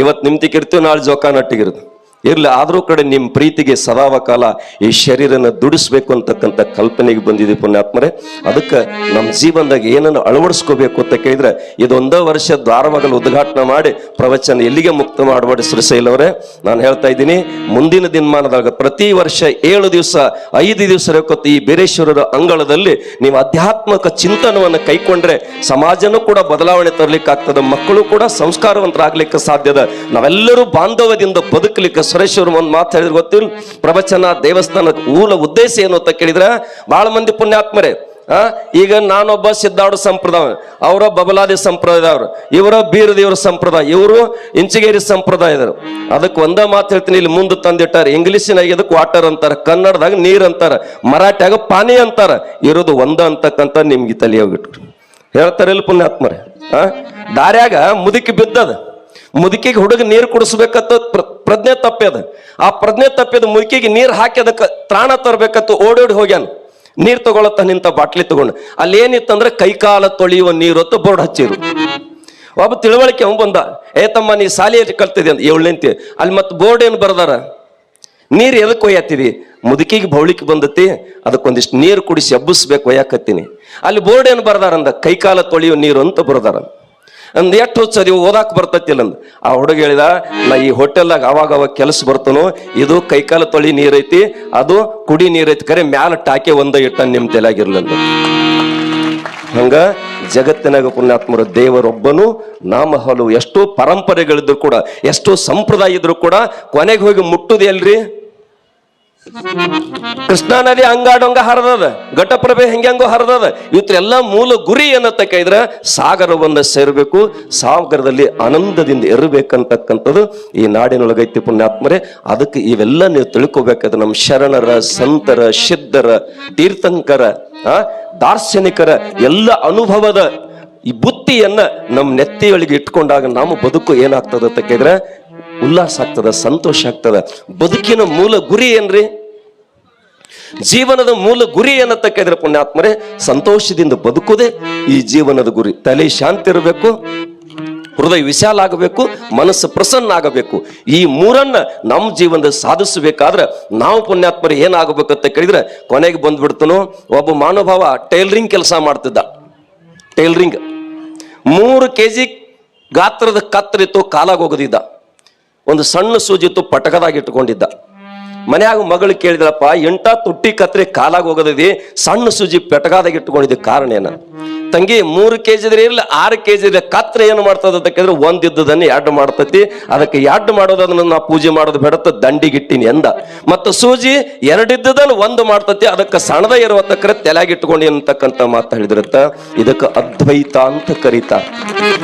ಇವತ್ತು ನಿಮ್ತಿಕ್ಕಿರ್ತೀವಿ ನಾಳೆ ಜೋಕಾನಟ್ಟಿಗಿರ್ದು ಇರ್ಲಿ, ಆದರೂ ಕಡೆ ನಿಮ್ಮ ಪ್ರೀತಿಗೆ ಸದಾವ ಕಾಲ ಈ ಶರೀರನ ದುಡಿಸ್ಬೇಕು ಅಂತಕ್ಕಂಥ ಕಲ್ಪನೆಗೆ ಬಂದಿದೆ ಪುಣ್ಯಾತ್ಮರೇ. ಅದಕ್ಕೆ ನಮ್ಮ ಜೀವನದಾಗ ಏನನ್ನು ಅಳವಡಿಸ್ಕೋಬೇಕು ಅಂತ ಕೇಳಿದ್ರೆ, ಇದೊಂದೇ ವರ್ಷ ದ್ವಾರವಾಗಲು ಉದ್ಘಾಟನೆ ಮಾಡಿ ಪ್ರವಚನ ಎಲ್ಲಿಗೆ ಮುಕ್ತ ಮಾಡಬೇಡಿ ಶ್ರೀಶೈಲವರೇ ನಾನು ಹೇಳ್ತಾ ಇದ್ದೀನಿ, ಮುಂದಿನ ದಿನಮಾನದಾಗ ಪ್ರತಿ ವರ್ಷ ಏಳು ದಿವಸ, ಐದು ದಿವಸ ಈ ಬೀರೇಶ್ವರರ ಅಂಗಳದಲ್ಲಿ ನೀವು ಆಧ್ಯಾತ್ಮಿಕ ಚಿಂತನವನ್ನು ಕೈಕೊಂಡ್ರೆ ಸಮಾಜನೂ ಕೂಡ ಬದಲಾವಣೆ ತರಲಿಕ್ಕೆ ಆಗ್ತದೆ ಮಕ್ಕಳು ಕೂಡ ಸಂಸ್ಕಾರವಂತರಾಗಲಿಕ್ಕೆ ಸಾಧ್ಯದ. ನಾವೆಲ್ಲರೂ ಬಾಂಧವ್ಯದಿಂದ ಬದುಕಲಿಕ್ಕೆ ಸುರೇಶ್ವರ ಒಂದು ಮಾತು ಹೇಳಿದ್ರೆ ಗೊತ್ತಿಲ್ಲ? ಪ್ರವಚನ, ದೇವಸ್ಥಾನ ಮೂಲ ಉದ್ದೇಶ ಏನು ಅಂತ ಕೇಳಿದ್ರೆ ಬಹಳ ಮಂದಿ ಪುಣ್ಯಾತ್ಮರೇ. ಆ, ಈಗ ನಾನೊಬ್ಬ ಸಿದ್ದಾಡು ಸಂಪ್ರದಾಯ ಅವರ ಬಬಲಾದಿ ಸಂಪ್ರದಾಯದವರು ಇವರ ಬೀರದೇವರ ಸಂಪ್ರದಾಯ, ಇವರು ಇಂಚಿಗೇರಿ ಸಂಪ್ರದಾಯದವರು ಅದಕ್ಕೆ ಒಂದ ಮಾತು ಹೇಳ್ತೀನಿ, ಇಲ್ಲಿ ಮುಂದೆ ತಂದಿಟ್ಟಾರೆ, ಇಂಗ್ಲಿಷಿನಾಗ ಇದಕ್ಕೆ ವಾಟರ್ ಅಂತಾರ, ಕನ್ನಡದಾಗ ನೀರ್ ಅಂತಾರ, ಮರಾಠಿಯಾಗ ಪಾನಿ ಅಂತಾರ, ಇರೋದು ಒಂದ ಅಂತಕ್ಕಂಥ ನಿಮ್ಗೆ ತಲೆ ಹೇಳ್ತಾರೆ ಇಲ್ಲಿ ಪುಣ್ಯಾತ್ಮರೇ, ಆ, ದಾರ್ಯಾಗ ಮುದುಕಿ ಬಿದ್ದದ. ಮುದುಕಿಗೆ ಹುಡುಗ ನೀರು ಕುಡಿಸ್ಬೇಕಂತ ಪ್ರ- ಪ್ರಜ್ಞೆ ತಪ್ಪ್ಯದ ಆ ಪ್ರಜ್ಞೆ ತಪ್ಪಿದ ಮುದುಕಿಗೆ ನೀರು ಹಾಕಿ ಅದಕ್ಕೆ ತ್ರಾಣ ತರಬೇಕಂತ ಓಡೋಡಿ ಹೋಗ್ಯಾನ. ನೀರು ತಗೊಳತ್ತ ನಿಂತ ಬಾಟ್ಲಿ ತಗೊಂಡು. ಅಲ್ಲಿ ಏನಿತ್ತಂದ್ರೆ ಕೈಕಾಲ ತೊಳೆಯುವ ನೀರು ಅಂತ ಬೋರ್ಡ್ ಹಚ್ಚಿರು ಒಬ್ಬ ತಿಳುವಳಿಕೆ ಅವ್ ಬಂದ. ಏ ತಮ್ಮ, ನೀ ಸಾಲಿಯಲ್ಲಿ ಕಲ್ತಿದೆ ಅಂತ ಏಳು ನಿಂತಿ. ಅಲ್ಲಿ ಮತ್ತೆ ಬೋರ್ಡ್ ಏನು ಬರ್ದಾರ? ನೀರು ಎದಕ್ಕೆ ಒಯ್ಯತ್ತೀರಿ ಮುದುಕಿಗೆ ಬೌಳಿಕೆ ಬಂದತಿ. ಅದಕ್ಕೊಂದಿಷ್ಟು ನೀರು ಕುಡಿಸಿ ಎಬ್ಬಿಸ್ಬೇಕು ಒಯ್ಯಾಕತ್ತೀನಿ. ಅಲ್ಲಿ ಬೋರ್ಡ್ ಏನು ಬರ್ದಾರಂದ? ಕೈಕಾಲ ತೊಳೆಯುವ ನೀರು ಅಂತ ಬರ್ದಾರ ಅಂದ್ ಎಷ್ಟು ನೀವು ಓದಾಕ್ ಬರ್ತತಿಲ್ಲ ಅಂದ್. ಆ ಹುಡುಗ ಹೇಳಿದ, ನಾ ಈ ಹೋಟೆಲ್ದಾಗ ಅವಾಗ ಅವಾಗ ಕೆಲಸ ಬರ್ತನು, ಇದು ಕೈಕಾಲ ತೊಳಿ ನೀರೈತಿ, ಅದು ಕುಡಿ ನೀರೈತಿ, ಕರೆ ಮ್ಯಾಲ ಟಾಕೆ ಒಂದ ಇಟ್ಟ ನಿಮ್ ತಲೆಯಾಗಿರ್ಲಂದ ಹಂಗ ಜಗತ್ತಿನಾಗ ಪುಣ್ಯಾತ್ಮರ ದೇವರೊಬ್ಬನು, ನಾಮ ಹಲವು ಎಷ್ಟೋ ಪರಂಪರೆಗಳಿದ್ರು ಕೂಡ, ಎಷ್ಟೋ ಸಂಪ್ರದಾಯ ಇದ್ರು ಕೂಡ, ಕೊನೆಗೆ ಹೋಗಿ ಮುಟ್ಟುದು ಎಲ್ರಿ? ಕೃಷ್ಣಾ ನದಿ ಹರದದ ಹರಿದದ, ಘಟಪ್ರಭೆ ಹರದದ. ಹರಿದದ ಇವತ್ತೆಲ್ಲ ಮೂಲ ಗುರಿ ಏನಂತ ಕೈದ್ರ ಸಾಗರವನ್ನ ಸೇರಬೇಕು, ಸಾಗರದಲ್ಲಿ ಆನಂದದಿಂದ ಇರಬೇಕಂತಕ್ಕಂಥದ್ದು ಈ ನಾಡಿನೊಳಗೈತಿ ಪುಣ್ಯಾತ್ಮರೇ. ಅದಕ್ಕೆ ಇವೆಲ್ಲ ನೀವು ತಿಳ್ಕೊಬೇಕಾದ್ರೆ ನಮ್ಮ ಶರಣರ, ಸಂತರ ಸಿದ್ಧರ ತೀರ್ಥಂಕರ ದಾರ್ಶನಿಕರ ಎಲ್ಲ ಅನುಭವದ ಈ ಬುತ್ತಿಯನ್ನ ನಮ್ಮ ನೆತ್ತಿಯೊಳಗೆ ಇಟ್ಕೊಂಡಾಗ ನಮ್ಮ ಬದುಕು ಏನಾಗ್ತದ ಅಂತ ಉಲ್ಲಾಸ ಆಗ್ತದ, ಸಂತೋಷ ಆಗ್ತದ. ಬದುಕಿನ ಮೂಲ ಗುರಿ ಏನ್ರಿ? ಜೀವನದ ಮೂಲ ಗುರಿ ಏನಂತ ಕೇಳಿದ್ರೆ ಪುಣ್ಯಾತ್ಮರೇ, ಸಂತೋಷದಿಂದ ಬದುಕುದೇ ಈ ಜೀವನದ ಗುರಿ. ತಲೆ ಶಾಂತಿ ಇರಬೇಕು, ಹೃದಯ ವಿಶಾಲ ಆಗಬೇಕು, ಮನಸ್ಸು ಪ್ರಸನ್ನ ಆಗಬೇಕು. ಈ ಮೂರನ್ನ ನಮ್ಮ ಜೀವನದ ಸಾಧಿಸಬೇಕಾದ್ರೆ ನಾವು ಪುಣ್ಯಾತ್ಮರು ಏನಾಗಬೇಕಂತ ಕೇಳಿದ್ರೆ, ಕೊನೆಗೆ ಬಂದ್ಬಿಡ್ತನು, ಒಬ್ಬ ಮಾನೋಭಾವ ಟೈಲರಿಂಗ್ ಕೆಲಸ ಮಾಡ್ತಿದ್ದ. ಟೈಲರಿಂಗ್. ಮೂರು ಕೆ ಜಿ ಗಾತ್ರದ ಕತ್ತರಿತ್ತು ಕಾಲಾಗ ಹೋಗದಿದ್ದ ಒಂದು ಸಣ್ಣ ಸೂಜಿತ್ತು ಪಟಕದಾಗ ಇಟ್ಕೊಂಡಿದ್ದ. ಮನ್ಯಾಗ ಮಗಳು ಕೇಳಿದಳಪ್ಪ, ಎಂಟ ತುಟ್ಟಿ ಕತ್ರಿ ಕಾಲಾಗ ಹೋಗದಿ ಸಣ್ಣ ಸೂಜಿ ಪೆಟಗಾದಾಗ ಇಟ್ಕೊಂಡಿದ್ದ ಕಾರಣ ಏನ? ತಂಗಿ, ಮೂರು ಕೆ ಜಿ ಇರಲಿ, ಆರು ಕೆ ಜಿ ಕತ್ರೆ ಏನು ಮಾಡ್ತದ ಅಂತ ಕೇಳಿದ್ರೆ ಒಂದಿದ್ದದನ್ನ ಎರಡು ಮಾಡ್ತತಿ. ಅದಕ್ಕೆ ಎರಡು ಮಾಡೋದನ್ನ ನಾ ಪೂಜೆ ಮಾಡೋದು ಬೇಡತ್ತ ದಂಡಿಗಿಟ್ಟಿನಿ ಎಂದ. ಮತ್ತು ಸೂಜಿ ಎರಡಿದ್ದದನ್ನ ಒಂದು ಮಾಡ್ತತಿ, ಅದಕ್ಕೆ ಸಣ್ಣದ ಇರುವತ್ತಕ್ರೆ ತಲೆಯಾಗಿಟ್ಕೊಂಡು ಅಂತಕ್ಕಂಥ ಮಾತು ಹೇಳಿದ್ರತ್ತ. ಇದಕ್ಕೆ ಅದ್ವೈತ ಅಂತ ಕರೀತಾರ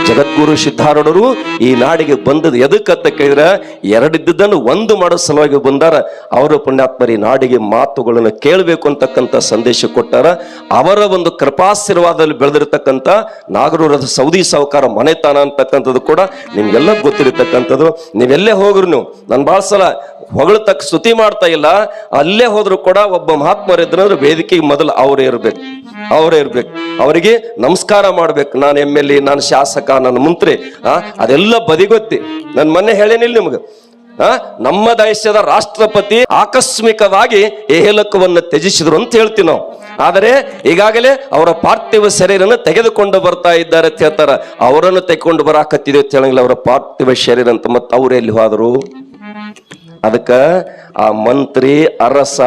ಜಗದ್ಗುರು ಸಿದ್ಧಾರೂಢರು ಈ ನಾಡಿಗೆ ಬಂದದ್ದು ಎದಕ್ಕಂತ ಕೇಳಿದ್ರೆ ಎರಡಿದ್ದದನ್ನು ಒಂದು ಮಾಡೋ ಸಲುವಾಗಿ ಬಂದಾರ. ಅವರ ಪುಣ್ಯಾತ್ಮರಿ ನಾಡಿಗೆ ಮಾತುಗಳನ್ನು ಕೇಳಬೇಕು ಅಂತಕ್ಕಂಥ ಸಂದೇಶ ಕೊಟ್ಟಾರ. ಅವರ ಒಂದು ಕೃಪಾಶೀರ್ವಾದದಲ್ಲಿ ಬೆಳೆದಿರತಕ್ಕಂಥ ನಾಗರೂರದ ಸೌದಿ ಸಾಹುಕಾರ ಮನೆತನ ಅಂತಕ್ಕಂಥದ್ದು ಕೂಡ ನಿಮ್ಗೆಲ್ಲ ಗೊತ್ತಿರತಕ್ಕಂಥದ್ದು. ನೀವೆಲ್ಲೇ ಹೋಗ್ರು ನೀವು, ನಾನು ಭಾಳ ಸಲ ಹೊಗಳತಕ್ಕ ಸ್ತುತಿ ಮಾಡ್ತಾ ಇಲ್ಲ, ಅಲ್ಲೇ ಹೋದ್ರು ಕೂಡ ಒಬ್ಬ ಮಹಾತ್ಮರಿದ್ರಂದ್ರೆ ವೇದಿಕೆಗೆ ಮೊದಲು ಅವರೇ ಇರ್ಬೇಕು ಅವರೇ ಇರ್ಬೇಕು. ಅವರಿಗೆ ನಮಸ್ಕಾರ ಮಾಡ್ಬೇಕು, ನಾನು ಎಂ ಎಲ್ ಎ, ನಾನು ಶಾಸಕ, ನಾನು ಮಂತ್ರಿ ಅದೆಲ್ಲ ಬದಿಗೊತ್ತಿ. ನಾನು ಮೊನ್ನೆ ಹೇಳೇನಿಲ್ಲ ನಿಮ್ಗೆ ನಮ್ಮ ದೇಶದ ರಾಷ್ಟ್ರಪತಿ ಆಕಸ್ಮಿಕವಾಗಿ ಏಲಕವನ್ನು ತ್ಯಜಿಸಿದ್ರು ಅಂತ ಹೇಳ್ತೀವಿ ನಾವು. ಆದರೆ ಈಗಾಗಲೇ ಅವರ ಪಾರ್ಥಿವ ಶರೀರನ ತೆಗೆದುಕೊಂಡು ಬರ್ತಾ ಇದ್ದಾರೆ ಅಂತ ಹೇಳ್ತಾರ. ಅವರನ್ನು ತೆಗೆದುಕೊಂಡು ಬರಾಕತ್ತಿದೆ ಅಂತ ಹೇಳಂಗಿಲ್ಲ ಅವರ ಪಾರ್ಥಿವ ಶರೀರ ಅಂತ. ಮತ್ತೆ ಅವ್ರು ಎಲ್ಲಿ ಹೋದರು? ಅದಕ್ಕ ಆ ಮಂತ್ರಿ ಅರಸ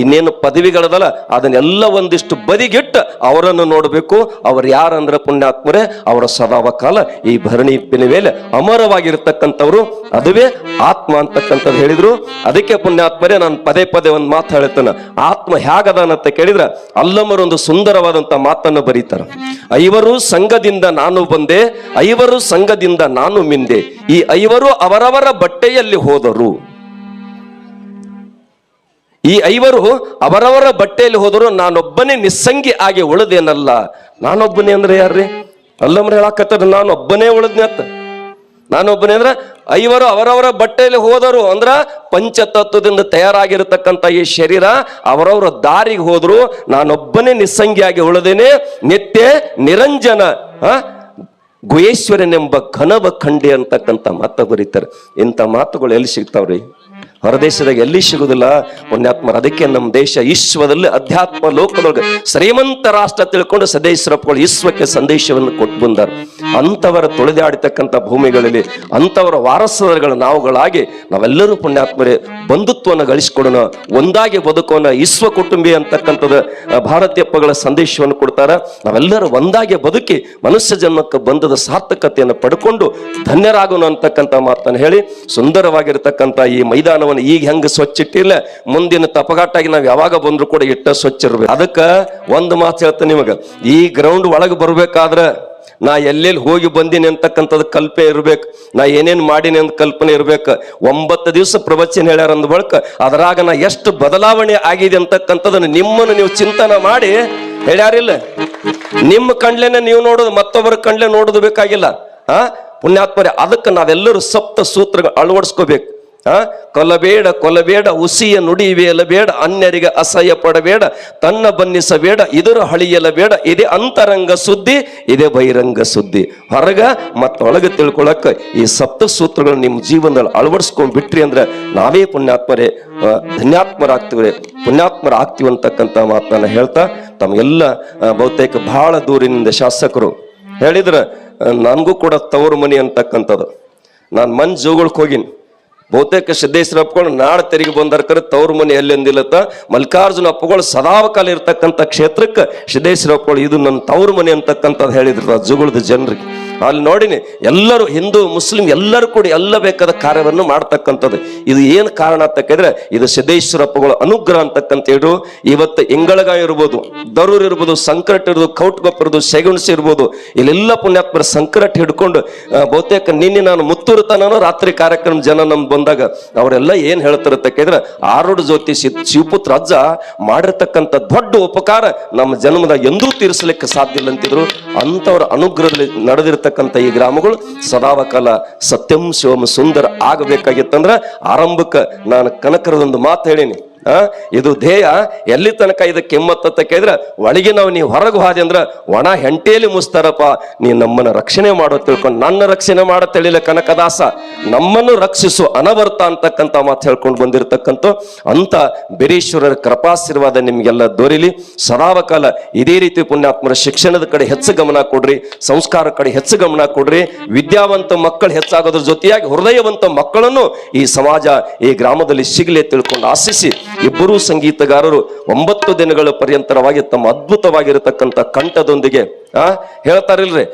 ಇನ್ನೇನು ಪದವಿಗಳದಲ್ಲ, ಅದನ್ನೆಲ್ಲ ಒಂದಿಷ್ಟು ಬದಿಗಿಟ್ಟು ಅವರನ್ನು ನೋಡಬೇಕು. ಅವ್ರು ಯಾರಂದ್ರೆ ಪುಣ್ಯಾತ್ಮರೇ, ಅವರ ಸದಾವ ಕಾಲ ಈ ಭರಣಿಪಿನ ಮೇಲೆ ಅಮರವಾಗಿರ್ತಕ್ಕಂಥವ್ರು. ಅದುವೇ ಆತ್ಮ ಅಂತಕ್ಕಂಥದ್ದು ಹೇಳಿದ್ರು. ಅದಕ್ಕೆ ಪುಣ್ಯಾತ್ಮರೇ, ನಾನು ಪದೇ ಪದೇ ಒಂದು ಮಾತು ಹೇಳ್ತೇನೆ. ಆತ್ಮ ಹೇಗದಾನಂತ ಕೇಳಿದ್ರೆ ಅಲ್ಲಮರು ಒಂದು ಸುಂದರವಾದಂಥ ಮಾತನ್ನು ಬರೀತಾರೆ. ಐವರು ಸಂಘದಿಂದ ನಾನು ಬಂದೆ, ಐವರು ಸಂಘದಿಂದ ನಾನು ಮಿಂದೆ. ಈ ಐವರು ಅವರವರ ಬಟ್ಟೆಯಲ್ಲಿ ಹೋದರು. ಈ ಐವರು ಅವರವರ ಬಟ್ಟೆಯಲ್ಲಿ ಹೋದರು ನಾನೊಬ್ಬನೇ ನಿಸ್ಸಂಗಿ ಆಗಿ ಉಳದೇನಲ್ಲ. ನಾನೊಬ್ಬನೇ ಅಂದ್ರೆ ಯಾರ್ರಿ? ಅಲ್ಲಮ್ರ ಹೇಳಕತ್ತಾರ ನಾನೊಬ್ಬನೇ ಉಳದ್ನೆ ಅತ್ತ ನಾನೊಬ್ಬನೇ ಅಂದ್ರೆ ಐವರು ಅವರವರ ಬಟ್ಟೆಯಲ್ಲಿ ಹೋದರು ಅಂದ್ರ ಪಂಚತತ್ವದಿಂದ ತಯಾರಾಗಿರತಕ್ಕಂಥ ಈ ಶರೀರ ಅವರವರ ದಾರಿಗೆ ಹೋದ್ರು ನಾನೊಬ್ಬನೇ ನಿಸ್ಸಂಗಿಯಾಗಿ ಉಳದೇನೆ. ನಿತ್ಯ ನಿರಂಜನ, ಹ? ಗುಹೇಶ್ವರನೆಂಬ ಘನವ ಖಂಡಿ ಅಂತಕ್ಕಂಥ ಮಾತು ಬರೀತಾರೆ ಇಂಥ ಮಾತುಗಳು ಎಲ್ಲಿ ಸಿಗ್ತಾವ್ರಿ? ಹೊರದೇಶದಾಗ ಎಲ್ಲಿ ಸಿಗುದಿಲ್ಲ? ಪುಣ್ಯಾತ್ಮರ. ಅದಕ್ಕೆ ನಮ್ಮ ದೇಶ ವಿಶ್ವದಲ್ಲಿ ಅಧ್ಯಾತ್ಮ ಲೋಕದೊಳಗೆ ಶ್ರೀಮಂತ ರಾಷ್ಟ್ರ ತಿಳ್ಕೊಂಡು ಸದೇಶ್ವರಪ್ಪಗಳು ವಿಶ್ವಕ್ಕೆ ಸಂದೇಶವನ್ನು ಕೊಟ್ಟು ಬಂದಾರ. ಅಂಥವರ ತೊಳೆದಾಡಿತಕ್ಕಂಥ ಭೂಮಿಗಳಲ್ಲಿ, ಅಂಥವರ ವಾರಸರುಗಳ ನಾವುಗಳಾಗಿ ನಾವೆಲ್ಲರೂ ಪುಣ್ಯಾತ್ಮರೇ ಬಂಧುತ್ವವನ್ನು ಗಳಿಸಿಕೊಡೋಣ, ಒಂದಾಗಿ ಬದುಕೋಣ, ವಿಶ್ವ ಕುಟುಂಬಿ ಅಂತಕ್ಕಂಥದ್ದು ಭಾರತೀಯಪ್ಪಗಳ ಸಂದೇಶವನ್ನು ಕೊಡ್ತಾರ. ನಾವೆಲ್ಲರೂ ಒಂದಾಗಿ ಬದುಕಿ ಮನುಷ್ಯ ಜನ್ಮಕ್ಕೆ ಬಂಧದ ಸಾರ್ಥಕತೆಯನ್ನು ಪಡ್ಕೊಂಡು ಧನ್ಯರಾಗೋಣ ಅಂತಕ್ಕಂಥ ಮಾತನ್ನು ಹೇಳಿ ಸುಂದರವಾಗಿರ್ತಕ್ಕಂಥ ಈ ಮೈದಾನವನ್ನು ಈಗ ಹೆಂಗ ಸ್ವಚ್ಛ ಇಟ್ಟಿಲ್ಲ ಮುಂದಿನ ತಪಗಾಟಾಗಿ ನಾವು ಯಾವಾಗ ಬಂದ್ರು ಕೂಡ ಇಟ್ಟ ಸ್ವಚ್ಛ ಇರ್ಬೇಕು. ಅದಕ್ಕ ಒಂದು ಮಾತು ಹೇಳ್ತ ನಿಮಗ, ಈ ಗ್ರೌಂಡ್ ಒಳಗೆ ಬರ್ಬೇಕಾದ್ರ ನಾ ಎಲ್ಲೆಲ್ಲಿ ಹೋಗಿ ಬಂದೀನಿ ಅಂತಕ್ಕಂಥದ್ದು ಕಲ್ಪನೆ ಇರ್ಬೇಕು, ನಾ ಏನೇನು ಮಾಡೀನಿ ಅಂತ ಕಲ್ಪನೆ ಇರ್ಬೇಕು. ಒಂಬತ್ತು ದಿವಸ ಪ್ರವಚನ ಹೇಳ್ಯಾರ ಅಂದ ಬಳಿಕ ಅದ್ರಾಗ ನಾ ಎಷ್ಟು ಬದಲಾವಣೆ ಆಗಿದೆ ಅಂತಕ್ಕಂಥದನ್ನ ನಿಮ್ಮನ್ನು ನೀವು ಚಿಂತನೆ ಮಾಡಿ ಹೇಳ್ಯಾರಿಲ್ಲ ನಿಮ್ಮ ಕಂಡ್ಲೇನೆ ನೀವು ನೋಡೋದು, ಮತ್ತೊಬ್ಬರ ಕಂಡ್ಲೆ ನೋಡೋದು ಬೇಕಾಗಿಲ್ಲ. ಆ? ಪುಣ್ಯಾತ್ಮರೇ, ಅದಕ್ಕೆ ನಾವೆಲ್ಲರೂ ಸಪ್ತ ಸೂತ್ರಗಳು ಅಳವಡಿಸ್ಕೋಬೇಕು. ಆ? ಕೊಲಬೇಡ ಕೊಲಬೇಡ ಉಸಿಯ ನುಡಿವೇಲಬೇಡ ಅನ್ಯರಿಗೆ ಅಸಹ್ಯ ಪಡಬೇಡ, ತನ್ನ ಬನ್ನಿಸಬೇಡ ಇದರ ಹಳಿಯಲ ಬೇಡ, ಇದೇ ಅಂತರಂಗ ಸುದ್ದಿ, ಇದೇ ಬಹಿರಂಗ ಸುದ್ದಿ. ಹೊರಗ ಮತ್ತೊಳಗೆ ತಿಳ್ಕೊಳಕ್ಕ ಈ ಸಪ್ತ ಸೂತ್ರಗಳು ನಿಮ್ಮ ಜೀವನದಲ್ಲಿ ಅಳವಡಿಸ್ಕೊಂಡ್ ಬಿಟ್ರಿ ಅಂದ್ರೆ ನಾವೇ ಪುಣ್ಯಾತ್ಮರೇ ಧನ್ಯಾತ್ಮರಾಗ್ತೀವ್ರೆ ಪುಣ್ಯಾತ್ಮರಾಗ್ತೀವಿ ಅಂತಕ್ಕಂಥ ಮಾತನ್ನ ಹೇಳ್ತಾ ತಮಗೆಲ್ಲ ಬಹುತೇಕ ಬಹಳ ದೂರಿನಿಂದ ಶಾಸಕರು ಹೇಳಿದ್ರ ನನಗೂ ಕೂಡ ತವರು ಮನಿ ಅಂತಕ್ಕಂಥದ್ದು. ನಾನು ಮನ್ ಜೋಗಳಕ್ಕೆ ಹೋಗಿನಿ. ಬಹುತೇಕ ಸಿದ್ದೇಶ್ವರ ಅಪ್ಪಗಳು ನಾಡ ತೆರಿಗೆ ಬಂದರ್ಕರ ಕರೆ ತವ್ರ ಮನೆ ಎಲ್ಲೆಂದಿಲ್ಲತ್ತ ಮಲ್ಲಿಕಾರ್ಜುನ ಅಪ್ಪಗಳು ಸದಾವಕಾಲ ಇರ್ತಕ್ಕಂಥ ಕ್ಷೇತ್ರಕ್ಕೆ ಸಿದ್ದೇಶ್ವರ ಅಪ್ಪಗಳು ಇದು ನನ್ನ ತವ್ರ ಮನೆ ಅಂತಕ್ಕಂಥದ್ದು ಹೇಳಿದ್ರು ಜುಗುಳದ ಜನರಿಗೆ. ಅಲ್ಲಿ ನೋಡಿನಿ, ಎಲ್ಲರೂ ಹಿಂದೂ, ಮುಸ್ಲಿಂ ಎಲ್ಲರೂ ಕೂಡ ಎಲ್ಲ ಬೇಕಾದ ಕಾರ್ಯವನ್ನು ಮಾಡ್ತಕ್ಕಂಥದ್ದು. ಇದು ಏನು ಕಾರಣ ಅಂತ ಕೇಳಿದ್ರೆ, ಇದು ಸಿದ್ದೇಶ್ವರಪ್ಪಗಳ ಅನುಗ್ರಹ ಅಂತಕ್ಕಂತ ಹೇಳಿದ್ರು ಇವತ್ತು ಇಂಗಳಗ ಇರ್ಬೋದು, ದರೂರ್ ಇರ್ಬೋದು ಸಂಕಟ ಇರ್ಬೋದು, ಕೌಟ್ಗೊಪ್ಪ ಇರ್ಬೋದು, ಸೆಗುಣಸಿ ಇರ್ಬೋದು, ಇಲ್ಲೆಲ್ಲ ಪುಣ್ಯಾತ್ಮರ ಸಂಕಟ ಹಿಡ್ಕೊಂಡು ಬಹುತೇಕ ನಿನ್ನೆ ನಾನು ಮುತ್ತೂರು ತನಕ ರಾತ್ರಿ ಕಾರ್ಯಕ್ರಮ ಜನ ನಮ್ಗೆ ಬಂದಾಗ, ಅವರೆಲ್ಲ ಏನು ಹೇಳ್ತಾರೆ ಅಂತ ಕೇಳಿದ್ರೆ ಆರೋಡು ಜ್ಯೋತಿ ಶಿವಪುತ್ರ ಅಜ್ಜ ಮಾಡಿರ್ತಕ್ಕಂಥ ದೊಡ್ಡ ಉಪಕಾರ ನಮ್ಮ ಜನ್ಮದ ಎಂದೂ ತೀರಿಸಲಿಕ್ಕೆ ಸಾಧ್ಯ ಇಲ್ಲ ಅಂತಿದ್ರು. ಅಂಥವ್ರ ಅನುಗ್ರಹದಲ್ಲಿ ನಡೆದಿರ್ತಕ್ಕಂಥ ಈ ಗ್ರಾಮಗಳು ಸದಾವಕಾಲ ಸತ್ಯಂ ಶಿವಂ ಸುಂದರ ಆಗಬೇಕಾಗಿತ್ತಂದ್ರ ಆರಂಭಕ್ಕೆ ನಾನು ಕನಕರದೊಂದು ಮಾತು ಹೇಳೀನಿ. ಇದು ಧ್ಯೇಯ. ಎಲ್ಲಿ ತನಕ ಇದು ಕೆಮ್ಮತ್ತ ಕೇಳಿದ್ರೆ, ಒಳಗೆ ನಾವು ನೀವು ಹೊರಗೆ ಹಾದಿ ಅಂದ್ರ, ಒಣ ಹೆಂಟೇಲಿ ಮುಸ್ತಾರಪ್ಪ, ನೀ ನಮ್ಮನ್ನ ರಕ್ಷಣೆ ಮಾಡೋ ತಿಳ್ಕೊಂಡು, ನನ್ನ ರಕ್ಷಣೆ ಮಾಡೋ ತಿಳಿಲ ಕನಕದಾಸ. ನಮ್ಮನ್ನು ರಕ್ಷಿಸು ಅನವರ್ತ ಅಂತಕ್ಕಂಥ ಮಾತು ಹೇಳ್ಕೊಂಡು ಬಂದಿರತಕ್ಕಂಥ ಅಂತ ಬಿರೀಶ್ವರರ ಕೃಪಾಶೀರ್ವಾದ ನಿಮ್ಗೆಲ್ಲ ದೊರಿಲಿ. ಸದಾವಕಾಲ ಇದೇ ರೀತಿ ಪುಣ್ಯಾತ್ಮರ ಶಿಕ್ಷಣದ ಕಡೆ ಹೆಚ್ಚು ಗಮನ ಕೊಡ್ರಿ, ಸಂಸ್ಕಾರ ಕಡೆ ಹೆಚ್ಚು ಗಮನ ಕೊಡ್ರಿ. ವಿದ್ಯಾವಂತ ಮಕ್ಕಳು ಹೆಚ್ಚಾಗೋದ್ರ ಜೊತೆಯಾಗಿ ಹೃದಯವಂತ ಮಕ್ಕಳನ್ನು ಈ ಸಮಾಜ ಈ ಗ್ರಾಮದಲ್ಲಿ ಸಿಗಲಿ ತಿಳ್ಕೊಂಡು ಆಶಿಸಿ. ಇಬ್ಬರೂ ಸಂಗೀತಗಾರರು ಒಂಬತ್ತು ದಿನಗಳ ಪರ್ಯಂತರವಾಗಿ ತಮ್ಮ ಅದ್ಭುತವಾಗಿರತಕ್ಕಂಥ ಕಂಠದೊಂದಿಗೆ ಆ ಹೇಳ್ತಾರಿಲ್ರಿ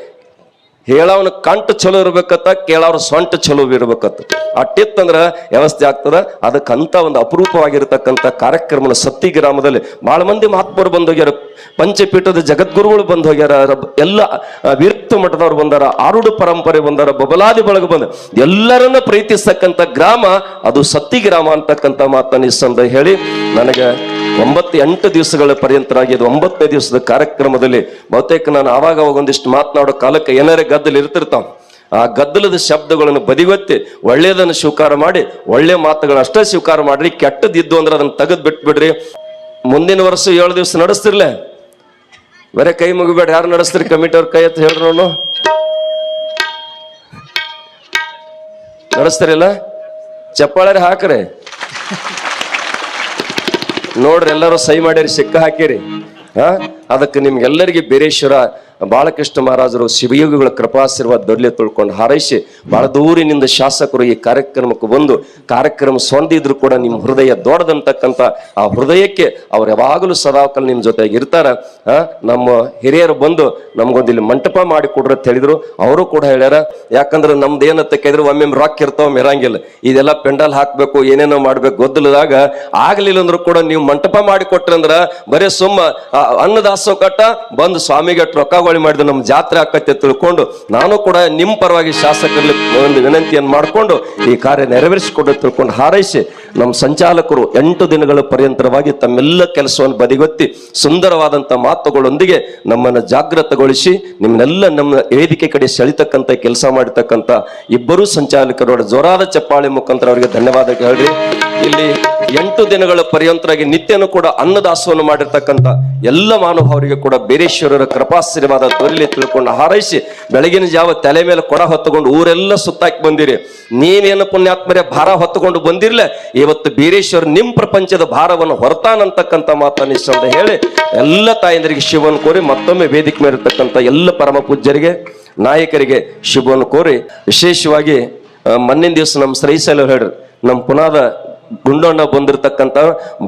ಹೇಳವನ ಕಂಠ ಚಲೋ ಇರ್ಬೇಕತ್ತ, ಕೇಳವ್ರ ಸೊಂಟ ಚಲೋ ಇರ್ಬೇಕತ್ತ. ಅಟ್ಟಿತ್ತಂದ್ರೆ ವ್ಯವಸ್ಥೆ ಆಗ್ತದ ಅದಕ್ಕಂತ ಒಂದು ಅಪರೂಪವಾಗಿರ್ತಕ್ಕಂಥ ಕಾರ್ಯಕ್ರಮನ ಸತ್ತಿ ಗ್ರಾಮದಲ್ಲಿ ಬಹಳ ಮಂದಿ ಮಹಾತ್ಮರು ಬಂದು ಹೋಗ್ಯಾರ. ಪಂಚಪೀಠದ ಜಗದ್ಗುರುಗಳು ಬಂದು ಹೋಗ್ಯಾರ ಎಲ್ಲ ವಿರಕ್ತ ಮಠದವ್ರು ಬಂದಾರ ಆರುಡು ಪರಂಪರೆ ಬಂದಾರ, ಬಬಲಾದಿ ಬಳಗ ಬಂದ. ಎಲ್ಲರನ್ನ ಪ್ರೀತಿಸ್ತಕ್ಕಂಥ ಗ್ರಾಮ, ಅದು ಸತ್ತಿ ಗ್ರಾಮ ಅಂತಕ್ಕಂಥ ಮಾತನ್ನ ನಿಸ್ಸಂದ ಹೇಳಿ, ನನಗೆ ಒಂಬತ್ತು ಎಂಟು ದಿವಸಗಳ ಪರ್ಯಂತರಾಗಿ ಇದು ಒಂಬತ್ತನೇ ದಿವಸದ ಕಾರ್ಯಕ್ರಮದಲ್ಲಿ ಬಹುತೇಕ ನಾನು ಆವಾಗ ಅವಾಗ ಒಂದಿಷ್ಟು ಮಾತನಾಡೋ ಕಾಲಕ್ಕೆ ಏನಾರೇ ಗದ್ದಲು ಇರ್ತಿರ್ತಾವ. ಆ ಗದ್ದಲದ ಶಬ್ದಗಳನ್ನು ಬದಿಗೊತ್ತಿ ಒಳ್ಳೆಯದನ್ನು ಸ್ವೀಕಾರ ಮಾಡಿ, ಒಳ್ಳೆ ಮಾತುಗಳನ್ನ ಅಷ್ಟೇ ಸ್ವೀಕಾರ ಮಾಡ್ರಿ ಕೆಟ್ಟದಿದ್ದು ಅಂದ್ರೆ ಅದನ್ನ ತೆಗೆದು ಬಿಟ್ಬಿಡ್ರಿ. ಮುಂದಿನ ವರ್ಷ ಏಳು ದಿವಸ ನಡೆಸ್ತಿರ್ಲೆ. ಬರೇ ಕೈ ಮುಗಿಬೇಡ ಯಾರು ನಡೆಸ್ತೀರಿ ಕಮಿಟಿ ಅವ್ರ ಕೈ ಅಂತ ಹೇಳ್ರಿ ನೋಡು ನಡೆಸ್ತೀರಿಲ್ಲ? ಚಪ್ಪಾಳೆ ಹಾಕ್ರಿ. ನೋಡ್ರಿ ಎಲ್ಲರೂ ಸಹಿ ಮಾಡ್ಯಾರಿ ಸಿಕ್ಕ ಹಾಕಿರಿ. ಹಾ? ಅದಕ್ಕೆ ನಿಮ್ಗೆಲ್ಲರಿಗೆ ಬೀರೇಶ್ವರ ಬಾಲಕೃಷ್ಣ ಮಹಾರಾಜರು ಶಿವಯೋಗಿಗಳ ಕೃಪಾಶೀರ್ವಾದ ದೊರಲಿ ತಿಳ್ಕೊಂಡು ಹಾರೈಸಿ ಬಹಳ ದೂರಿನಿಂದ ಶಾಸಕರು ಈ ಕಾರ್ಯಕ್ರಮಕ್ಕೆ ಬಂದು ಕಾರ್ಯಕ್ರಮ ಸ್ವಂದಿದ್ರು ಕೂಡ ನಿಮ್ಮ ಹೃದಯ ದೊಡ್ಡದಂತಕ್ಕಂಥ ಆ ಹೃದಯಕ್ಕೆ ಅವ್ರು ಯಾವಾಗಲೂ ಸದಾಕಾಲ ನಿಮ್ಮ ಜೊತೆಗೆ ಇರ್ತಾರ. ನಮ್ಮ ಹಿರಿಯರು ಬಂದು ನಮ್ಗೊಂದು ಇಲ್ಲಿ ಮಂಟಪ ಮಾಡಿ ಕೊಡ್ರ ಅಂತ ಹೇಳಿದ್ರು. ಅವರು ಕೂಡ ಹೇಳ್ಯಾರ ಯಾಕಂದ್ರೆ ನಮ್ದು ಏನಂತ ಕೇಳಿದ್ರು ಒಮ್ಮೆ ರಾಕ್ ಇರ್ತಾವ ಇರಂಗಿಲ್ಲ ಇದೆಲ್ಲ ಪೆಂಡಲ್ ಹಾಕಬೇಕು ಏನೇನೋ ಮಾಡ್ಬೇಕು ಗೊದ್ದಲದಾಗ ಆಗ್ಲಿಲ್ಲ ಅಂದ್ರೂ ಕೂಡ ನೀವು ಮಂಟಪ ಮಾಡಿ ಕೊಟ್ರಂದ್ರ ಬರೀ ಸುಮ್ಮ ಆ, ಕಟ್ಟ ಬಂದು ಸ್ವಾಮಿಗೆ ರೊಕ್ಕಗೊಳಿ ಮಾಡಿದ್ರು ನಮ್ಮ ಜಾತ್ರೆ ಆಕತ್ತೆ ತಿಳ್ಕೊಂಡು ನಾನು ಕೂಡ ನಿಮ್ಮ ಪರವಾಗಿ ಶಾಸಕರಲ್ಲಿ ಒಂದು ವಿನಂತಿಯನ್ನು ಮಾಡಿಕೊಂಡು ಈ ಕಾರ್ಯ ನೆರವೇರಿಸಿಕೊಂಡು ತಿಳ್ಕೊಂಡು ಹಾರೈಸಿ ನಮ್ಮ ಸಂಚಾಲಕರು ಎಂಟು ದಿನಗಳ ಪರ್ಯಂತರವಾಗಿ ತಮ್ಮೆಲ್ಲ ಕೆಲಸವನ್ನು ಬದಿಗೊತ್ತಿ ಸುಂದರವಾದಂಥ ಮಾತುಗಳೊಂದಿಗೆ ನಮ್ಮನ್ನು ಜಾಗೃತಗೊಳಿಸಿ ನಿಮ್ಮನ್ನೆಲ್ಲ ನಮ್ಮ ವೇದಿಕೆ ಕಡೆ ಸೆಳಿತಕ್ಕಂಥ ಕೆಲಸ ಮಾಡಿರ್ತಕ್ಕಂಥ ಇಬ್ಬರೂ ಸಂಚಾಲಕರು ಜೋರಾದ ಚಪ್ಪಾಳೆ ಮುಖಾಂತರ ಅವರಿಗೆ ಧನ್ಯವಾದ ಹೇಳ್ರಿ. ಇಲ್ಲಿ ಎಂಟು ದಿನಗಳ ಪರ್ಯಂತರಾಗಿ ನಿತ್ಯನೂ ಕೂಡ ಅನ್ನದಾಸವನ್ನು ಮಾಡಿರ್ತಕ್ಕಂಥ ಎಲ್ಲ ಮಾನವರಿಗೆ ಕೂಡ ಬೇರೇಶ್ವರರ ಕೃಪಾಶೀರ್ವಾದ ದೊರೆಲಿ ತಿಳ್ಕೊಂಡು ಹಾರೈಸಿ ಬೆಳಗಿನ ಜಾವ ತಲೆ ಮೇಲೆ ಕೊಡ ಹೊತ್ತುಕೊಂಡು ಊರೆಲ್ಲ ಸುತ್ತಾಕಿ ಬಂದಿರಿ. ನೀನೇನು ಪುಣ್ಯಾತ್ಮರೇ ಭಾರ ಹೊತ್ತುಕೊಂಡು ಬಂದಿರ್ಲೆ? ಇವತ್ತು ಬೀರೇಶ್ವರ ನಿಮ್ಮ ಪ್ರಪಂಚದ ಭಾರವನ್ನು ಹೊರತಾನಂತಕ್ಕಂಥ ಮಾತನ್ನ ಇಷ್ಟ ಹೇಳಿ ಎಲ್ಲ ತಾಯಂದರಿಗೆ ಶಿವನ್ ಕೋರಿ ಮತ್ತೊಮ್ಮೆ ವೇದಿಕೆ ಮೇಲೆ ಇರ್ತಕ್ಕಂಥ ಎಲ್ಲ ಪರಮ ಪೂಜ್ಯರಿಗೆ, ನಾಯಕರಿಗೆ ಶುಭವನ್ನು ಕೋರಿ ವಿಶೇಷವಾಗಿ ಮಣ್ಣಿನ ದಿವಸ ನಮ್ಮ ಶ್ರೀಶೈಲ ಹೇಳ್ರಿ, ನಮ್ಮ ಪುನಾದ ಗುಂಡಣ್ಣ ಬಂದಿರತಕ್ಕಂತ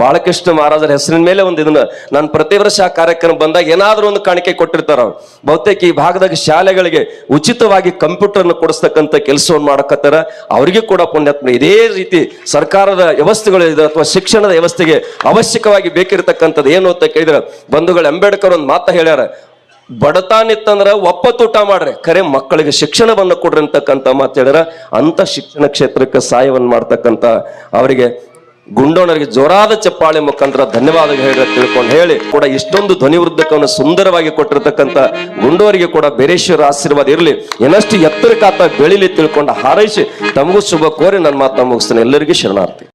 ಬಾಳಕೃಷ್ಣ ಮಹಾರಾಜರ ಹೆಸರಿನ ಮೇಲೆ ಒಂದು ಇದನ್ನ ನಾನು ಪ್ರತಿ ವರ್ಷ ಆ ಕಾರ್ಯಕ್ರಮ ಬಂದಾಗ ಏನಾದ್ರೂ ಒಂದು ಕಾಣಿಕೆ ಕೊಟ್ಟಿರ್ತಾರ, ಬಹುತೇಕ ಈ ಭಾಗದಾಗ ಶಾಲೆಗಳಿಗೆ ಉಚಿತವಾಗಿ ಕಂಪ್ಯೂಟರ್ನ ಕೊಡಿಸ್ತಕ್ಕಂಥ ಕೆಲಸವನ್ನು ಮಾಡಕತ್ತಾರ. ಅವರಿಗೆ ಕೂಡ ಪುಣ್ಯಾತ್ಮ. ಇದೇ ರೀತಿ ಸರ್ಕಾರದ ವ್ಯವಸ್ಥೆಗಳು ಇದೆ ಅಥವಾ ಶಿಕ್ಷಣದ ವ್ಯವಸ್ಥೆಗೆ ಅವಶ್ಯಕವಾಗಿ ಬೇಕಿರತಕ್ಕಂಥದ್ದು ಏನು ಅಂತ ಕೇಳಿದ್ರೆ ಬಂಧುಗಳು ಅಂಬೇಡ್ಕರ್ ಒಂದು ಮಾತು ಹೇಳ್ಯಾರ. ಬಡತಾನಿತ್ತಂದ್ರ ಒಪ್ಪತ್ತೂಟ ಮಾಡ್ರಿ. ಖರೆ ಮಕ್ಕಳಿಗೆ ಶಿಕ್ಷಣವನ್ನು ಕೊಡ್ರಿ ಅಂತಕ್ಕಂಥ ಮಾತು ಹೇಳ್ಯಾರ. ಅಂತ ಶಿಕ್ಷಣ ಕ್ಷೇತ್ರಕ್ಕೆ ಸಹಾಯವನ್ನು ಮಾಡ್ತಕ್ಕಂಥ ಅವರಿಗೆ ಗುಂಡೋಣರಿಗೆ ಜೋರಾದ ಚಪ್ಪಾಳೆ ಮುಖಾಂತರ ಧನ್ಯವಾದ ಹೇಳಿ ತಿಳ್ಕೊಂಡು ಹೇಳಿ. ಕೂಡ ಇಷ್ಟೊಂದು ಧ್ವನಿವೃದ್ಧಕವನ್ನು ಸುಂದರವಾಗಿ ಕೊಟ್ಟಿರ್ತಕ್ಕಂಥ ಗುಂಡೋರಿಗೆ ಕೂಡ ಬೇರೇಶ್ವರ ಆಶೀರ್ವಾದ ಇರಲಿ. ಏನಷ್ಟು ಎತ್ತರಕ್ಕಾತ ಬೆಳಿಲಿ ತಿಳ್ಕೊಂಡು ಹಾರೈಸಿ. ತಮಗೂ ಶುಭ ಕೋರಿ ನನ್ನ ಮಾತು ಮುಗಿಸ್ತೇನೆ. ಎಲ್ಲರಿಗೂ ಶರಣಾರ್ಥಿ.